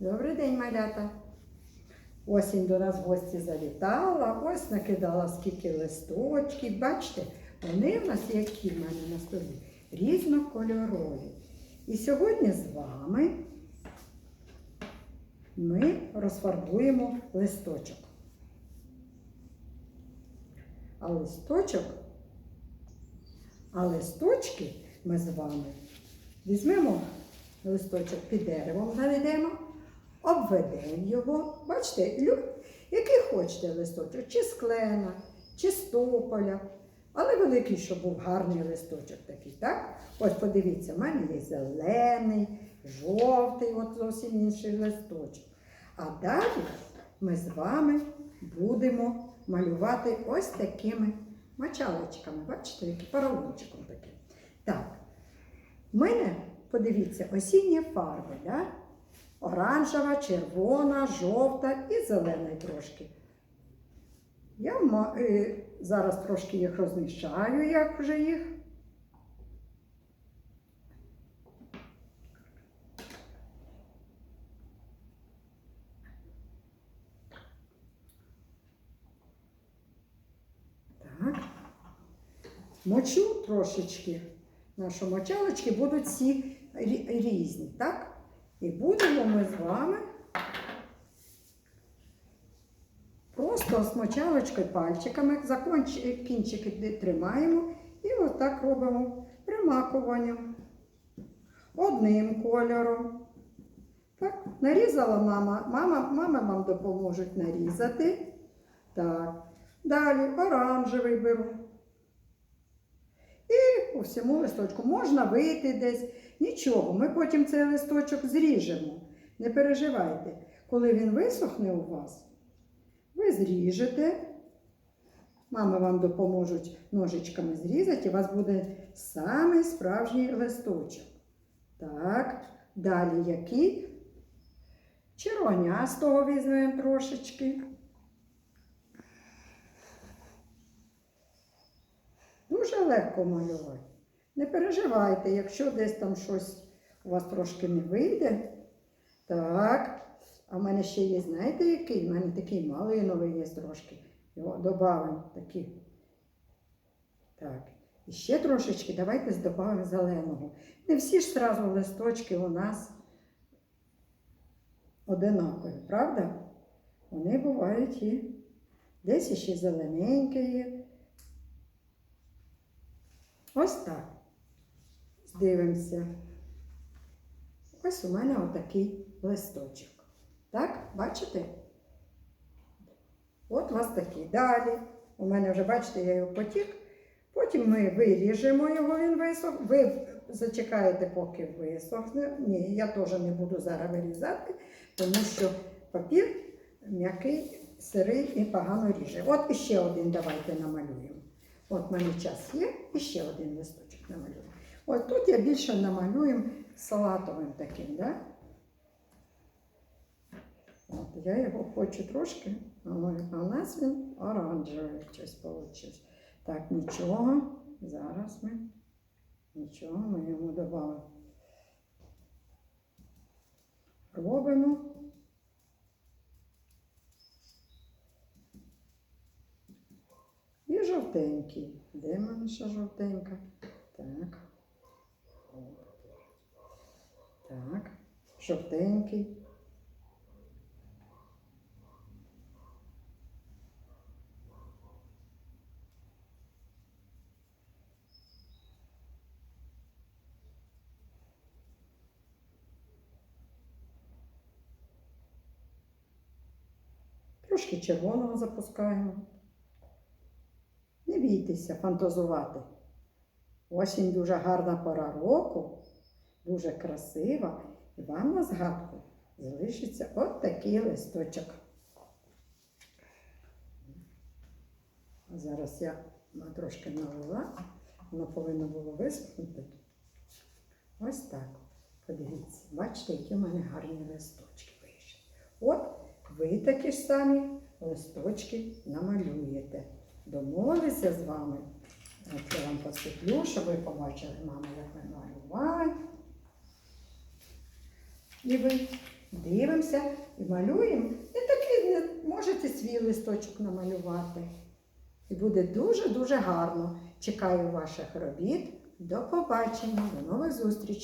Добрий день, малята. Осінь до нас в гості завітала, ось накидала скільки листочків. Бачите, вони в нас які в мене на столі різнокольорові. І сьогодні з вами ми розфарбуємо листочок. А листочок, а листочки ми з вами візьмемо листочок під деревом, заведемо, обведемо його. Бачите, який хочете листочок, чи з клена, чи з тополя. Але великий, щоб був гарний листочок такий, так? Ось подивіться, в мене є зелений, жовтий, от зовсім інший листочок. А далі ми з вами будемо малювати ось такими мочалочками. Бачите, які поролончиком таким. Так, в мене, подивіться, осінні фарби, да? Оранжева, червона, жовта і зелена трошки. Я е, зараз трошки їх розміщаю, як вже їх. Так. Мочу трошечки. Наші мочалочки будуть всі різні, так? І будемо ми з вами просто з мочалочкою пальчиками за кінчики тримаємо і отак робимо примакуванням. Одним кольором. Так, нарізала мама. Мама, мама вам допоможуть нарізати. Так. Далі оранжевий беру. По всьому листочку. Можна вийти десь. Нічого, ми потім цей листочок зріжемо. Не переживайте. Коли він висохне у вас, ви зріжете. Мами вам допоможуть ножичками зрізати, і у вас буде самий справжній листочок. Так, далі який? Червонястого візьмемо трошечки. Дуже легко малювати. Не переживайте, якщо десь там щось у вас трошки не вийде. Так. А в мене ще є, знаєте, який? У мене такий малиновий є трошки. Його додамо такий. Так. І ще трошечки давайте додамо зеленого. Не всі ж зразу листочки у нас одинакові, правда? Вони бувають і десь іще зелененьке є. Ось так. Здивимося. Ось у мене отакий листочок. Так, бачите? От у вас такий. Далі. У мене вже, бачите, я його потік. Потім ми виріжемо його, він висох. Ви зачекаєте, поки висохне. Ні, я теж не буду зараз вирізати, тому що папір м'який, сирий і погано ріже. От іще один давайте намалюємо. От в мене час є, і ще один листочок намалюю. От тут я більше намалюємо салатовим таким, да? От я його хочу трошки, а у нас він оранжевий щось вийшло. Так, нічого. Зараз ми нічого ми йому додамо. Робимо. І жовтенький. Де в мене ще жовтенька? Так. Так. Жовтенький. Трошки червоного запускаємо. Бійтеся фантазувати. Осінь дуже гарна пора року, дуже красива. І вам на згадку залишиться от такий листочок. Зараз я трошки налила, воно повинно було висохнути. Ось так. Подивіться, бачите, які в мене гарні листочки вийшли. От ви такі ж самі листочки намалюєте. Домовилися з вами. От я вам посвітлю, щоб ви побачили, мама, як ви малювали. І ви Дивимося і малюємо. І такий не- можете свій листочок намалювати. І буде дуже-дуже гарно. Чекаю ваших робіт. До побачення, до нових зустрічей.